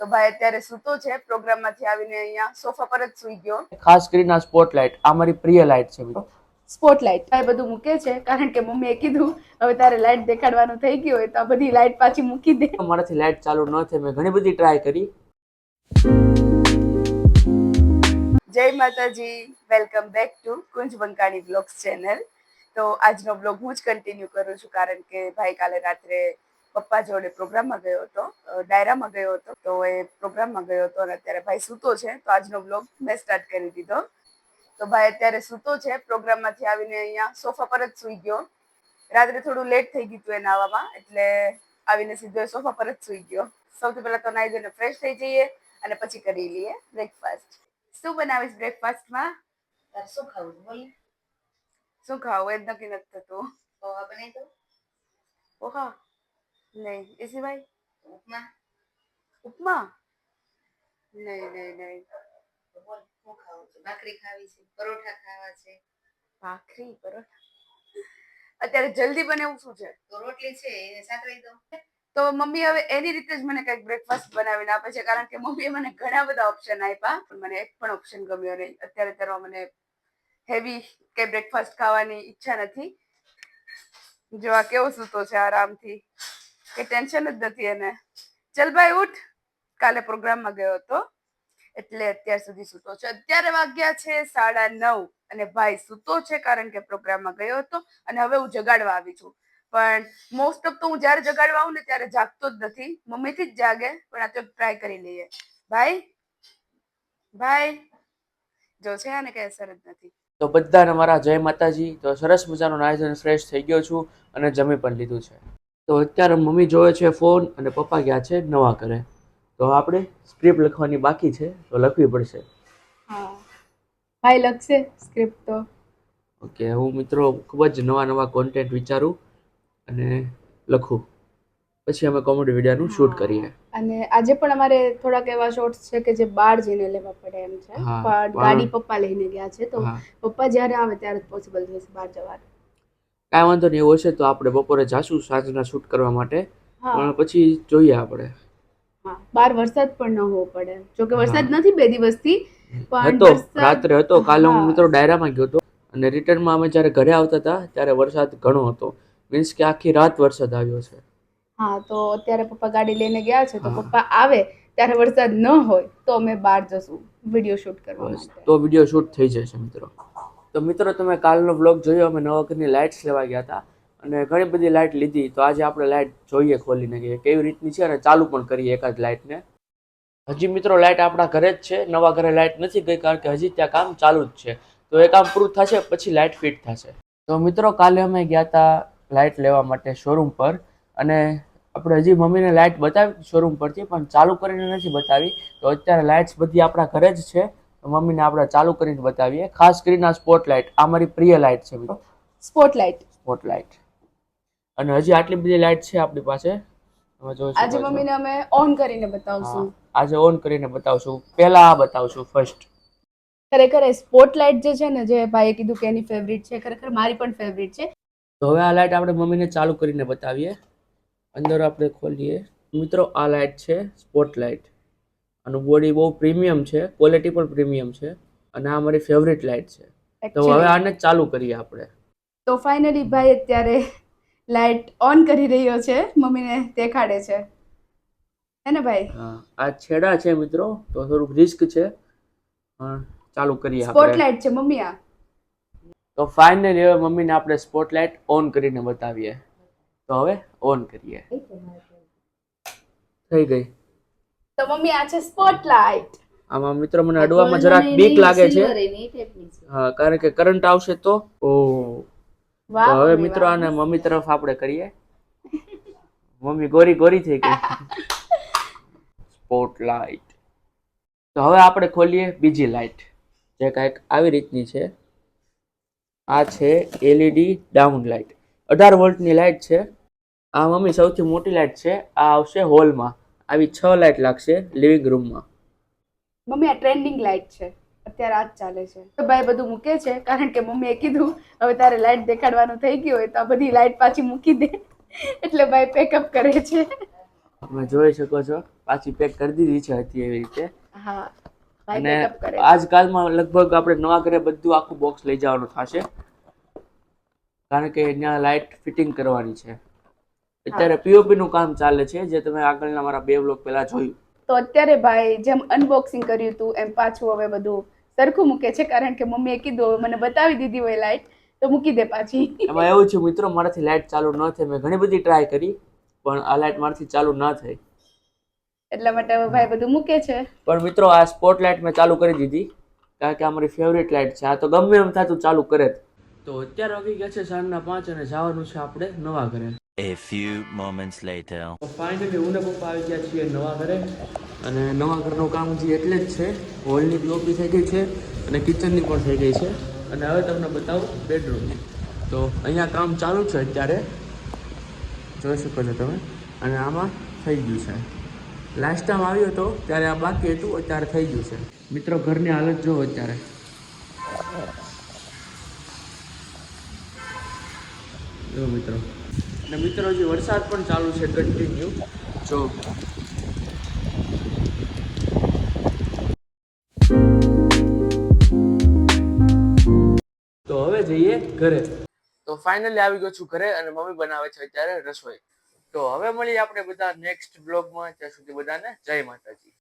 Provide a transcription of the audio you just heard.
તો ભાઈ અત્યારે સૂતો છે પ્રોગ્રામમાંથી આવીને અહીંયા સોફા પર જ સૂઈ ગયો. ખાસ કરીને આ સ્પોટલાઇટ આ મારી પ્રિય લાઇટ છે સ્પોટલાઇટ આ બધું મૂકે છે કારણ કે મમ્મીએ કીધું હવે તારે લાઇટ દેખાડવાનું થઈ ગયું હોય તો આ બધી લાઇટ પાછી મૂકી દે. મારાથી લાઇટ ચાલુ ન થઈ મેં ઘણી બધી ટ્રાય કરી. જય માતાજી welcome back to Kunj Bankani vlogs channel તો આજનો બ્લોગ હું જ કન્ટિન્યુ કરું છું કારણ કે ભાઈ કાલે રાત્રે પપ્પા જોડે પ્રોગ્રામમાં ગયો હતો ડાયરામાં ગયો હતો તો એ પ્રોગ્રામમાં ગયો હતો અને અત્યારે ભાઈ સૂતો છે તો આજનો બ્લોગ મેં સ્ટાર્ટ કરી દીધો. તો ભાઈ અત્યારે સૂતો છે પ્રોગ્રામમાંથી આવીને અહીંયા સોફા પર જ સૂઈ ગયો. રાત્રે થોડું લેટ થઈ ગયું હતું એને આવવામાં એટલે આવીને સીધો એ સોફા પર જ સૂઈ ગયો. સૌથી પહેલા તો નાઈ ધોઈને ફ્રેશ થઈ જઈએ અને પછી કરી લઈએ બ્રેકફાસ્ટ શું બનાવીશ બ્રેકફાસ્ટમાં તારે શું ખાવું બોલ. શું ખાવું? એ નક્કી નથી થતું. પૌવા બનાવી દઉં? પોહા? નહીં એ સિવાય ઉપમા ઉપમા નહીં નહીં નહીં બોલ શું ખાવું છે ભાખરી ખાવી છે પરોઠા ખાવા છે ભાખરી પરોઠા અત્યારે જલ્દી બને એવું શું છે? તો રોટલી છે એને સાતરાઈ દઉં. તો મમ્મી હવે એની રીતે જ મને કંઈક બ્રેકફાસ્ટ બનાવીને આપે છે કારણ કે મમ્મીએ મને ઘણા બધા ઓપ્શન આપ્યા. પણ મને એક પણ ઓપ્શન ગમ્યો નહીં. અત્યારે ત્યારે મને હેવી કે બ્રેકફાસ્ટ ખાવાની ઈચ્છા નથી. જો આ કેવો સૂતો છે આરામથી. કે ટેન્શન જ નથી એને. ચલ ભાઈ ઉઠ. કાલે પ્રોગ્રામમાં ગયો હતો. એટલે અત્યાર સુધી સૂતો છે. અત્યારે વાગ્યા છે સાડા નવ અને ભાઈ સૂતો છે કારણ કે પ્રોગ્રામમાં ગયો હતો અને હવે હું જગાડવા આવી છું. પણ મોસ્ટ ઓફ તો હું જ્યારે જગાડવા આવું ને ત્યારે જાગતો જ નથી. મમ્મીથી જ જાગે, પણ આ તો ટ્રાય કરી લઈએ. ભાઈ? ભાઈ? જો છે આને કઈ અસર જ નથી. તો બધાને મારા જય માતાજી. તો સરસ મજાનું આયોજન ફ્રેશ થઈ ગયો છું અને જમી પણ લીધું છે. તો અત્યારે મમ્મી જોવે છે ફોન અને પપ્પા ગયા છે નવા કરે તો આપણે સ્ક્રિપ્ટ લખવાની બાકી છે તો લખવી પડશે. હા. ભાઈ લખશે સ્ક્રિપ્ટ તો. ઓકે હું મિત્રો ખૂબ જ નવા નવા કોન્ટેન્ટ વિચારું અને લખું. પછી અમે કોમેડી વિડીયોનું શૂટ કરીએ. અને આજે પણ અમારે થોડાક એવા શોર્ટ્સ છે કે જે બહાર જઈને લેવા પડે એમ છે. પણ- ગાડી પપ્પા લઈને ગયા છે. તો પપ્પા જ્યારે આવે ત્યારે જ પોસિબલ થશે બહાર જવાનું. કાંઈ વાંધો નહીં એવું હશે તો આપણે બપોરે જાશું સાંજના શૂટ કરવા માટે. પણ પછી જોઈએ આપણે. બાર વરસાદ પણ ન હોવો પડે. જો કે વરસાદ નથી બે દિવસથી પણ હતો રાત્રે હતો કાલે હું. મિત્રો ડાયરામાં ગયો હતો. અને રિટર્નમાં અમે જ્યારે ઘરે આવતા હતા ત્યારે વરસાદ ઘણો હતો. મીન્સ કે આખી રાત વરસાદ આવ્યો છે. હા તો અત્યારે પપ્પા ગાડી લઈને ગયા છે તો પપ્પા આવે ત્યારે વરસાદ ન હોય તો અમે બહાર જશું વીડિયો શૂટ કરવા માટે. તો વીડિયો શૂટ થઈ જશે મિત્રો. તો મિત્રો, તમે કાલનો બ્લોગ જોયો? અમે નવા ઘરની લાઇટ્સ લેવા ગયા હતા અને ઘણી બધી લાઇટ લીધી. તો આજે આપણે લાઇટ જોઈએ ખોલીને કે કેવી રીતની છે અને ચાલુ પણ કરીએ એકાદ લાઇટને હજી મિત્રો લાઇટ આપણા ઘરે જ છે. નવા ઘરે લાઇટ નથી ગઈ કારણ કે હજી ત્યાં કામ ચાલુ જ છે. તો એ કામ પૂરું થશે, પછી લાઇટ ફિટ થશે. તો મિત્રો, કાલે અમે ગયા હતા લાઇટ લેવા માટે શોરૂમ પર અને આપણે હજી મમ્મીને લાઇટ બતાવી શોરૂમ પરથી, પણ ચાલુ કરીને નથી બતાવી. તો અત્યારે લાઇટ્સ બધી આપણા ઘરે જ છે. મમ્મીને આપણે ચાલુ કરીને બતાવીએ. ખાસ કરીને આ સ્પોટ લાઇટ આ મારી પ્રિય લાઇટ છે મિત્રો. સ્પોટલાઇટ સ્પોટ લાઇટ અને હજી આટલી બધી લાઇટ છે આપણી પાસે. તમે જોઈ આજે મમ્મીને અમે ઓન કરીને બતાવશું. આજે ઓન કરીને બતાવશું. પહેલા આ બતાવશું ફર્સ્ટ ખરેખર એ સ્પોટલાઇટ જે છે ને જે ભાઈએ કીધું કે એની ફેવરિટ છે ખરેખર મારી પણ ફેવરિટ છે. તો હવે આ લાઇટ આપણે મમ્મીને ચાલુ કરીને બતાવીએ. અંદર આપણે ખોલીએ. મિત્રો આ લાઇટ છે સ્પોટ લાઇટ આનું બોડી બહુ પ્રીમિયમ છે ક્વોલિટી પણ પ્રીમિયમ છે અને આ મારી ફેવરિટ લાઇટ છે. તો હવે આને ચાલુ કરીએ આપણે. તો ફાઇનલી ભાઈ અત્યારે લાઇટ ઓન કરી રહ્યો છે મમ્મીને દેખાડે છે. હે ને ભાઈ? હા આ છેડા છે મિત્રો તો થોડુંક રિસ્ક છે પણ ચાલુ કરીએ આપણે. સ્પોટલાઇટ છે મમ્મી આ. તો ફાઇનલી હવે મમ્મીને આપણે સ્પોટલાઇટ ઓન કરીને બતાવીએ. તો હવે ઓન કરીએ. થઈ ગઈ. તો મમ્મી આ છે સ્પોટલાઇટ આમાં મિત્રો મને અડવામાં જરાક બીક લાગે છે. હા કારણ કે કરંટ આવશે તો? ઓ. હવે મિત્રો અને આને મમ્મી તરફ આપણે કરીએ. મમ્મી ગોરી ગોરી થઈ ગઈ. સ્પોટલાઇટ તો હવે આપણે ખોલીએ બીજી લાઇટ જે કાંઈક આવી રીતની છે. આ છે એલઈડી ડાઉન લાઇટ અઢાર વોલ્ટની લાઇટ છે. આ મમ્મી સૌથી મોટી લાઇટ છે. આ આવશે હોલમાં આવી છ લાઇટ લાગશે લિવિંગ રૂમમાં. મમ્મી આ ટ્રેન્ડિંગ લાઇટ છે. અત્યારે આ જ ચાલે છે. તો ભાઈ બધું મૂકે છે? કારણ કે મમ્મીએ કીધું હવે તારે લાઇટ દેખાડવાનું થઈ ગયું હોય તો આ બધી લાઇટ પાછી મૂકી દે. એટલે ભાઈ પેકઅપ કરે છે. તમે જોઈ શકો છો પાછી પેક કરી દીધી છે હતી એવી રીતે. હા અને. આજકાલમાં લગભગ આપણે નવા ઘરે બધું આખું બોક્સ લઈ જવાનું થશે. કારણ કે ત્યાં લાઇટ ફિટિંગ કરવાની છે. અત્યારે પીઓપી નું કામ ચાલે છે જે તમે આગળના મારા બે બ્લોક પહેલા જોયું. તો અત્યારે ભાઈ જેમ અનબોક્સિંગ કર્યું હતું એમ પાછું હવે બધું સરખું મૂકે છે કારણ કે મમ્મીએ કીધું હવે મને બતાવી દીધી હોય લાઈટ તો મૂકી દે પાછી. એમાં એવું છે મિત્રો મારાથી લાઇટ ચાલુ ન થઈ મેં ઘણી બધી ટ્રાય કરી પણ આ લાઇટ મારાથી ચાલુ ન થઈ એટલા માટે હવે ભાઈ બધું મૂકે છે. પણ મિત્રો આ સ્પોટ લાઇટ મેં ચાલુ કરી દીધી કારણ કે આ મારી ફેવરેટ લાઇટ છે. આ તો ગમે એમ થતું ચાલુ કરે તો અત્યારે વાગી ગયા છે સાંજના પાંચ અને જવાનું છે આપણે નવા ઘરે. A few moments later. Finally હું ને પપ્પા આવી ગયા છીએ નવા ઘરે. અને નવા ઘરનું કામ હજી એટલે જ છે હોલની બ્લોક બી થઈ ગઈ છે અને કિચનની પણ થઈ ગઈ છે. અને હવે તમને બતાવું બેડરૂમની તો અહીંયા કામ ચાલુ છે અત્યારે. જોઈ શકો છો તમે. અને આમાં થઈ ગયું છે. લાસ્ટ ટાઈમ આવ્યો હતો ત્યારે આ બાકી હતું અત્યારે થઈ ગયું છે. મિત્રો ઘરની હાલત જો અત્યારે. જો મિત્રો. અને મિત્રો, હજી વરસાદ પણ ચાલુ છે કન્ટિન્યુ જો. તો હવે જઈએ ઘરે. તો ફાઇનલી આવી ગયો છું ઘરે અને મમ્મી બનાવે છે અત્યારે રસોઈ. તો હવે મળીએ આપણે બધા નેક્સ્ટ બ્લોગમાં ત્યાં સુધી બધાને જય માતાજી.